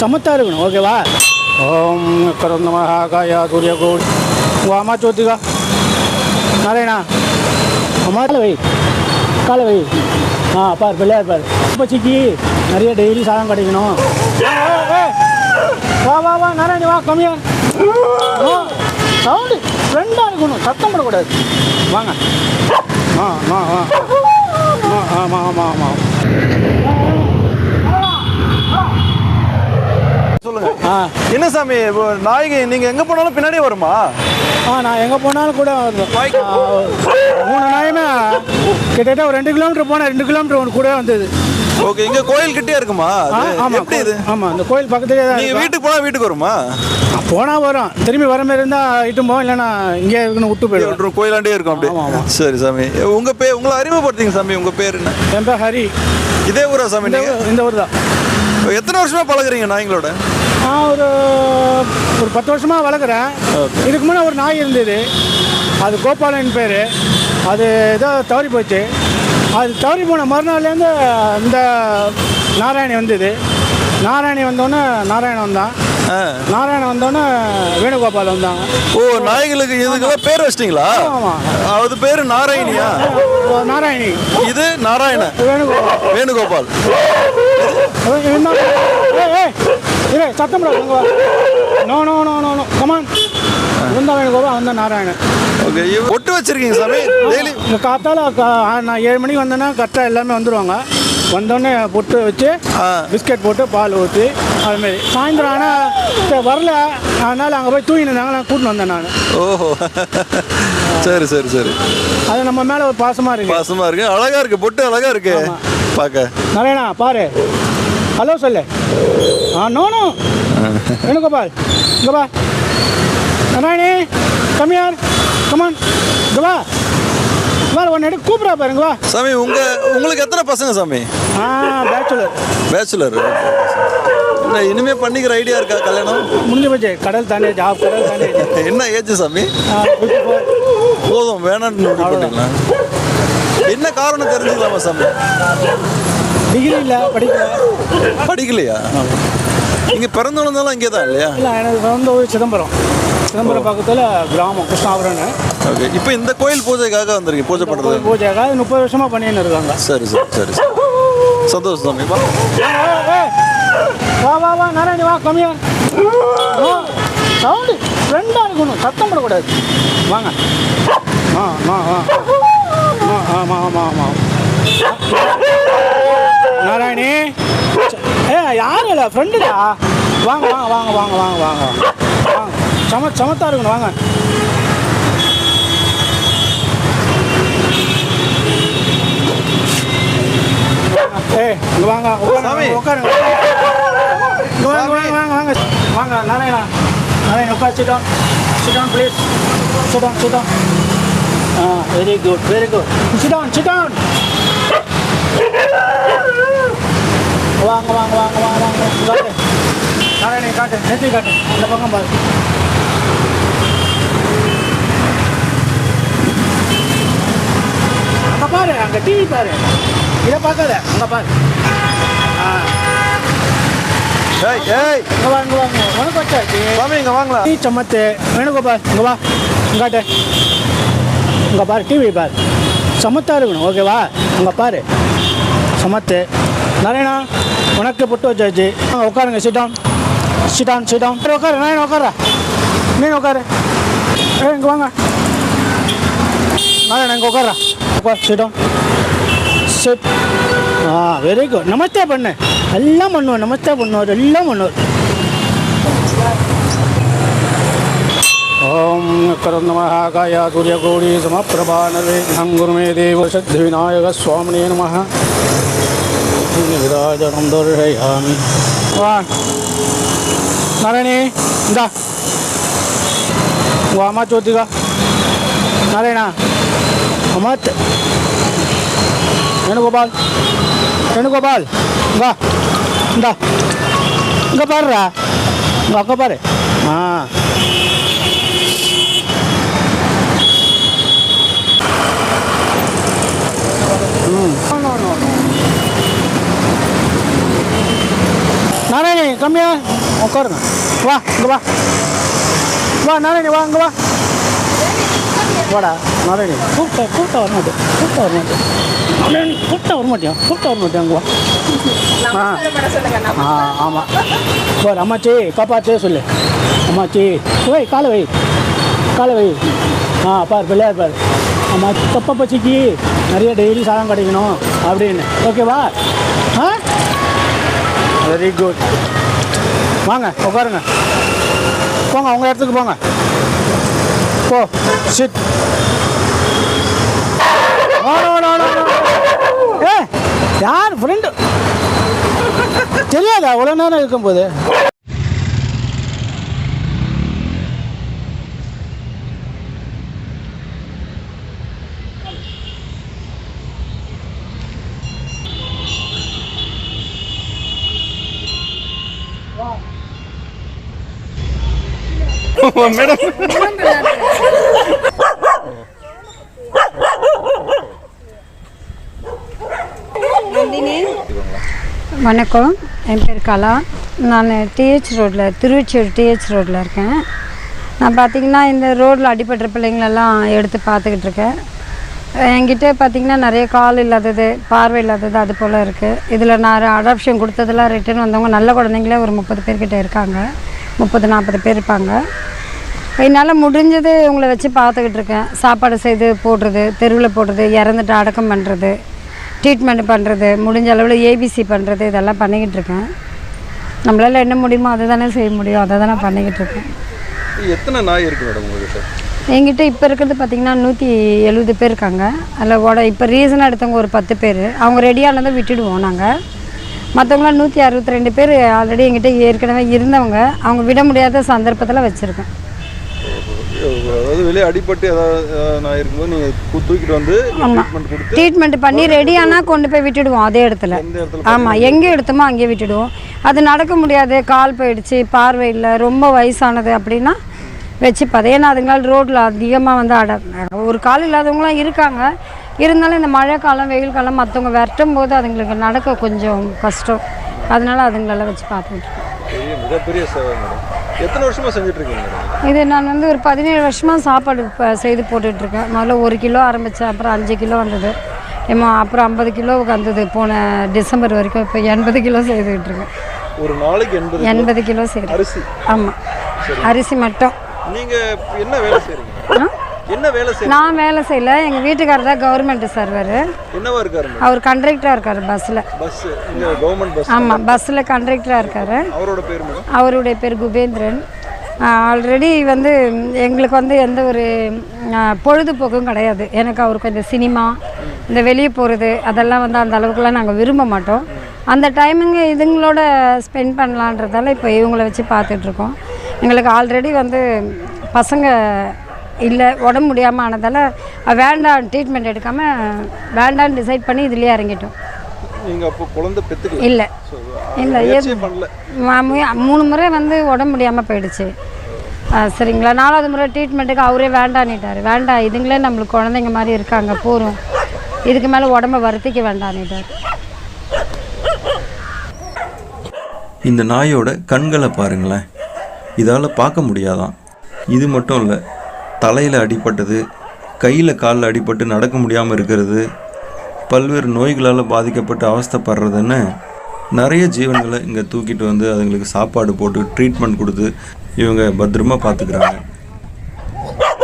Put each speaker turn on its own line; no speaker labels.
சமத்தா இருக்கணும் ஓகேவா? ஓம் கரம் காயா சூரிய கோடி உங்கள் அம்மா சோத்திகா நாராயணா? அம்மா? காலை வை. காலை வை. ஆ பார் பிள்ளையார் பார். பச்சிக்கு நிறைய டெய்லி சாதம் கிடைக்கணும். வா வா வா நாராயணி வா கம்மியா சவுண்டு. ஃப்ரெண்டாக இருக்கணும். சத்தம் போடக்கூடாது. வாங்க. ஆ ஆ ஆ. ஆ ஆமாம் ஆமாம் ஆமாம்
சொல்லுங்க
ஆ
என்ன சாமி இப்போ நாய்க்கு நீங்க எங்க போனாலும் பின்னாடியே வருமா?
ஆ நான் எங்கே போனாலும் கூட மூணு நாயுமே கிட்டத்தட்ட ஒரு ரெண்டு கிலோமீட்டர் போனேன் ரெண்டு கிலோமீட்டர் கூட வந்தது.
ஓகே இங்க கோயில் கிட்டே இருக்குமா?
ஆ
அது
ஆமாம்
எப்படி இது?
ஆமாம் இந்த கோயில் பக்கத்துலேயே தான்
நீங்க. வீட்டுக்கு போனா வீட்டுக்கு வருமா?
போனால் வரும். திரும்பி வர மாதிரி இருந்தால் இட்டும் போவோம் இல்லைன்னா இங்கே இருக்குன்னு விட்டு
விட்டுரும், கோயிலாண்டே இருக்கும்
ஆமா,
அப்படியே.
ஆமா.
சரி சாமி. உங்க பேர் உங்களை அறிமுகப்படுத்திங்க சாமி உங்க பேர் என்ன?
என் பேர் ஹரி.
இதே ஊரா சாமி
இந்த ஊர் தான்.
எத்தனை வருஷமா பழகுறீங்க நாய்ங்களோட?
நான் ஒரு ஒரு பத்து வருஷமாக வளர்க்குறேன். இதுக்கு முன்னே ஒரு நாய் இருந்தது. அது கோபாலன் பேர். அது ஏதோ தவறி போச்சு. அது தவறி போன மறுநாள்லேருந்து இந்த நாராயணி வந்தது. நாராயணி வந்தோடனே நாராயணன் வந்தான். நாராயணன் வந்தோடனே வேணுகோபால் வந்தாங்க
ஓ நாய்களுக்கு இதுக்கெல்லாம் பேர் வச்சிட்டீங்களா?
ஆமாம்
அது பேரு நாராயணியா?
நாராயணி.
இது நாராயண
வேணுகோபால்.
வேணுகோபால்.
இரு சத்தம் no no no no no come on இருந்தா வேணுகோபால் வந்தா நாராயணன்.
ஓகே ஒட்டு வச்சிருக்கீங்க சாமி. டெய்லி
இங்கே காத்தால நான் ஏழு மணிக்கு வந்தேன்னா கரெக்டாக எல்லாமே வந்துடுவாங்க வந்தோடனே பொட்டு வச்சு. பிஸ்கட் போட்டு பால் ஊற்றி அதுமாரி சாயந்தரம் ஆனால் வரல. அதனால் அங்கே போய் தூங்கிட்டு இருந்தாங்க நான் கூட்டின்னு வந்தேன் நான்.
ஓஹோ. சரி சரி சரி.
அது நம்ம மேலே ஒரு பாசமாக இருக்கு.
பாசமா இருக்கு. அழகா இருக்கு பொட்டு அழகா இருக்கு. பார்க்க
நாராயணா பாரு. ஹலோ சொல்லு. ஆ நோ நோ. வேணுகோபால் இங்கே பா நாராயணி கம்மியார் கமான் இங்கே வா. வா ஒன்று எடுத்து கூப்பிட்றா பாருங்க வா.
சாமி உங்க உங்களுக்கு எத்தனை பசங்க சாமி?
ஆ பேச்சுலர்
பேச்சுலர் என்ன இனிமே பண்ணிக்கிற ஐடியா இருக்கா கல்யாணம்?
முடிஞ்சு போச்சு. கடல் தாண்டி ஜாப் கடல் தாண்டி
என்ன ஏஜ் சாமி? போதும் பண்ணிக்கலாம். என்ன காரணம் தெரிஞ்சுக்கலாமா சாமி?
டிகிரி இல்லை படிக்கல
படிக்கலையா இங்க பிறந்து வளர்ந்தாலும் இங்கே தான் இல்லையா
இல்லை எனக்கு சொந்த ஊர் சிதம்பரம் சிதம்பரம் பக்கத்தில் கிராமம் கிருஷ்ணாபுரம்னு
ஓகே இப்போ இந்த கோயில் பூஜைக்காக வந்திருக்கீங்க பூஜை பண்ணுறது
பூஜைக்காக முப்பது வருஷமாக பண்ணின்னு இருக்காங்க
சரி சரி சரி சரி சந்தோஷம்.
ஏய், வா வா வா நாராயணி வா கம்மியா சவுண்டு ஃப்ரெண்டாக இருக்கணும் சத்தம் போடக்கூடாது வாங்க ஆ ஆ ஆ ஆ ஆமாம் ஆமாம் ஆமாம் நாராயணி. ஏ யாரும் இல்லை ஃப்ரெண்டுடா வாங்க வாங்க வாங்க வாங்க வாங்க வாங்க வாங்க. சம சமத்தா இருக்கணும் வாங்க. ஏய் இங்கே வாங்க. உட்காருங்க இங்கே வாங்க வாங்க வாங்க வாங்க. வாங்க நாராயணா. நாராயண உட்கார் sit down sit down please sit down sit down ah very good very good sit down sit down வாங்க வாங்க வாங்க வாங்க வாங்க. காட்டு. காட்டு நெத்தி காட்டு. இந்த பக்கம் பாரு. அங்கே பாரு அங்கே டிவி பாரு. இதை பார்க்காத. அங்கே பாரு. ஆ.
ஏய் ஏய்.
இங்கே வாங்க வாங்க உனக்கு வச்சாச்சு
சாமி இங்க வாங்களா?
நீ சம்மத்து. வேணுகோபால் இங்கே வா. இங்காட்டு இங்கே பாரு டிவி பாரு. சமத்தா இருக்கணும். ஓகேவா? இங்கே பாரு. சமத்து நாராயணா உனக்கு புட்டு வச்சாச்சு. அங்கே உட்காருங்க சிட்டான் சிட்டான் சிட்டான் உட்காரு நாராயணா உட்கார நீ உட்காரு? ஏ இங்கே வாங்க. நான் இங்கே உட்காரா உட்கார் sit down sit ah very good நமஸ்தே பண்ணு. எல்லாம் பண்ணுவோம் நமஸ்தே பண்ணுவார் எல்லாம் பண்ணுவார் ஓம் கரம் நம காயா சூரியகோடி சமப்பிரபா நர்வேகம் குருமே தேவ சக்தி விநாயக சுவாமினே நம விராஜனம் தோஷயாமி வா நாராயணி இந்தா உங்கள் அம்மா சோத்திகா நாராயணா அம்மா வேணுகோபால் வேணுகோபால் வா இந்தா இங்கே பாருடா இங்கே அங்கே பாரு ஆ நாராயணி கம்மியா உட்காருங்க வா இங்கே வா வா நாராயணி வா இங்கே வா வாடா நாராயணி கூப்பிட்டா கூப்பிட்டா வர மாட்டேன் கூப்பிட்டா வர மாட்டேன் கூப்பிட்டா வர மாட்டேன் கூப்பிட்டா வர மாட்டேன் அங்கே வா ஆ ஆ ஆமாம் ஒரு அம்மாச்சி காப்பாற்றே சொல்லு அம்மாச்சி வை காலை வை காலை வை ஆ பார் பிள்ளையார் பார் அம்மா தொப்பை பச்சிக்கு நிறைய டெய்லி சாதம் கிடைக்கணும் அப்படின்னு ஓகேவா ஆ வெரி குட் வாங்க உட்காருங்க. போங்க உங்கள் இடத்துக்கு போங்க. போ சிட் ஏ யார் ஃப்ரெண்டு தெரியாதா? அவ்வளோ நேரம் இருக்கும்போது.
மேடம்
வணக்கம். என் பேர் கலா. நான் டிஹெச் ரோட்டில் திருவச்சூர் டிஹெச் ரோட்டில் இருக்கேன். நான் பார்த்தீங்கன்னா இந்த ரோட்டில் அடிபடுற பிள்ளைங்களெல்லாம் எடுத்து பார்த்துக்கிட்டு இருக்கேன். என்கிட்ட பார்த்தீங்கன்னா நிறைய கால் இல்லாதது பார்வை இல்லாதது அது போல் இருக்குது இதில் நான் அடாப்ஷன் கொடுத்ததெல்லாம் ரிட்டர்ன் வந்தவங்க நல்ல குழந்தைங்களே ஒரு முப்பது பேர்கிட்ட இருக்காங்க. முப்பது நாற்பது பேர் இருப்பாங்க. என்னால் முடிஞ்சது உங்களை வச்சு பார்த்துக்கிட்டு இருக்கேன். சாப்பாடு செய்து போடுறது தெருவில் போடுறது இறந்துட்டு அடக்கம் பண்ணுறது ட்ரீட்மெண்ட் பண்ணுறது முடிஞ்ச அளவில் ஏபிசி பண்ணுறது இதெல்லாம் பண்ணிக்கிட்டு இருக்கேன். நம்மளால் என்ன முடியுமோ அதை தானே செய்ய முடியும். அதை தான் பண்ணிக்கிட்டு இருக்கேன்.
எத்தனை நாய் இருக்கு மேடம் உங்ககிட்ட?
என்கிட்ட இப்போ இருக்கிறது பார்த்திங்கன்னா நூற்றி எழுபது பேர் இருக்காங்க. அதில் கூட இப்போ ரீசனாக எடுத்தவங்க ஒரு பத்து பேர். அவங்க ரெடியானதை விட்டுடுவோம் நாங்கள் மற்றவங்களாம் நூற்றி அறுபத்தி ரெண்டு பேர் ஆல்ரெடி என்கிட்ட ஏற்கனவே இருந்தவங்க. அவங்க விட முடியாத சந்தர்ப்பத்தில் வச்சுருக்கேன்.
அதாவது வெளியே அடிபட்டு ஏதாவது இருக்கும்போது நீங்கள் தூக்கிட்டு வந்து ட்ரீட்மெண்ட் கொடுத்து
ட்ரீட்மெண்ட் பண்ணி ரெடியானா கொண்டு போய் விட்டுடுவோம் அதே இடத்துல. ஆமாம் எங்கே எடுத்தோமோ அங்கேயே விட்டுடுவோம். அது நடக்க முடியாது. கால் போயிடுச்சு பார்வை இல்லை ரொம்ப வயசானது அப்படின்னா வச்சுப்பாது. ஏன்னா அதுங்களால் ரோட்டில் அதிகமாக வந்து அட ஒரு கால் இல்லாதவங்களாம் இருக்காங்க. இருந்தாலும் இந்த மழை காலம் வெயில் காலம் மற்றவங்க விரட்டும் போது அதுங்களுக்கு நடக்க கொஞ்சம் கஷ்டம். அதனால அதுங்களெல்லாம் வச்சு பார்த்துக்கிட்டு
மிகப்பெரிய சேவை எத்தனை வருஷமா செஞ்சுட்டு இருக்கீங்க
இது நான் வந்து ஒரு பதினேழு வருஷமாக சாப்பாடு இப்போ செய்து போட்டுட்ருக்கேன். முதல்ல ஒரு கிலோ ஆரம்பித்தேன் அப்புறம் அஞ்சு கிலோ வந்தது. ஏமா அப்புறம் ஐம்பது கிலோவுக்கு வந்தது போன டிசம்பர் வரைக்கும். இப்போ எண்பது கிலோ செய்துக்கிட்டு இருக்கேன்
ஒரு நாளைக்கு எண்பது
எண்பது கிலோ செய்கிறேன்
அரிசி.
ஆமாம் அரிசி மட்டும்.
நீங்க என்ன வேலை செய்றீங்க? என்ன வேலை செய்றீங்க
நான் வேலை செய்யல. எங்கள் வீட்டுக்காரர் தான் கவர்மெண்ட் சர்வர்
என்னவா இருக்காரு
அவர் கண்டக்டராக இருக்கார் பஸ்ஸில்
பஸ் இங்க கவர்மெண்ட் பஸ்
ஆமாம் பஸ்ஸில் கண்டக்டராக இருக்கார்.
அவரோட பேர்
அவருடைய பேர் குபேந்திரன். ஆல்ரெடி வந்து எங்களுக்கு வந்து எந்த ஒரு பொழுதுபோக்கும் கிடையாது. எனக்கு அவருக்கு இந்த சினிமா இந்த வெளியே போகிறது அதெல்லாம் வந்து அந்த அளவுக்குலாம் நாங்கள் விரும்ப மாட்டோம். அந்த டைமிங்கு இதுங்களோட ஸ்பெண்ட் பண்ணலான்றதால இப்போ இவங்கள வச்சு பார்த்துட்ருக்கோம் எங்களுக்கு ஆல்ரெடி வந்து பசங்க இல்லை உடம்பு முடியாமல் ஆனதால் வேண்டாம் ட்ரீட்மெண்ட் எடுக்காமல் வேண்டான்னு டிசைட் பண்ணி இதுலேயே இறங்கிட்டோம். இல்லை. இல்லை மூணு முறை வந்து உடம்பு முடியாமல் போயிடுச்சு. ஆ, சரிங்களா? நாலாவது முறை ட்ரீட்மெண்ட்டுக்கு அவரே வேண்டான்னுட்டார். வேண்டாம் இதுங்களே நம்மளுக்கு குழந்தைங்க மாதிரி இருக்காங்க போகிறோம் இதுக்கு மேலே உடம்ப வருத்திக்க வேண்டான்னுட்டார்.
இந்த நாயோட கண்களை பாருங்களேன். இதால் பார்க்க முடியாதான். இது மட்டும் இல்லை தலையில் அடிபட்டது கையில் காலில் அடிபட்டு நடக்க முடியாமல் இருக்கிறது பல்வேறு நோய்களால் பாதிக்கப்பட்டு அவஸ்தைப்படுறதுன்னு நிறைய ஜீவன்களை இங்கே தூக்கிட்டு வந்து அதுங்களுக்கு சாப்பாடு போட்டு ட்ரீட்மெண்ட் கொடுத்து இவங்க பத்திரமா பார்த்துக்கிறாங்க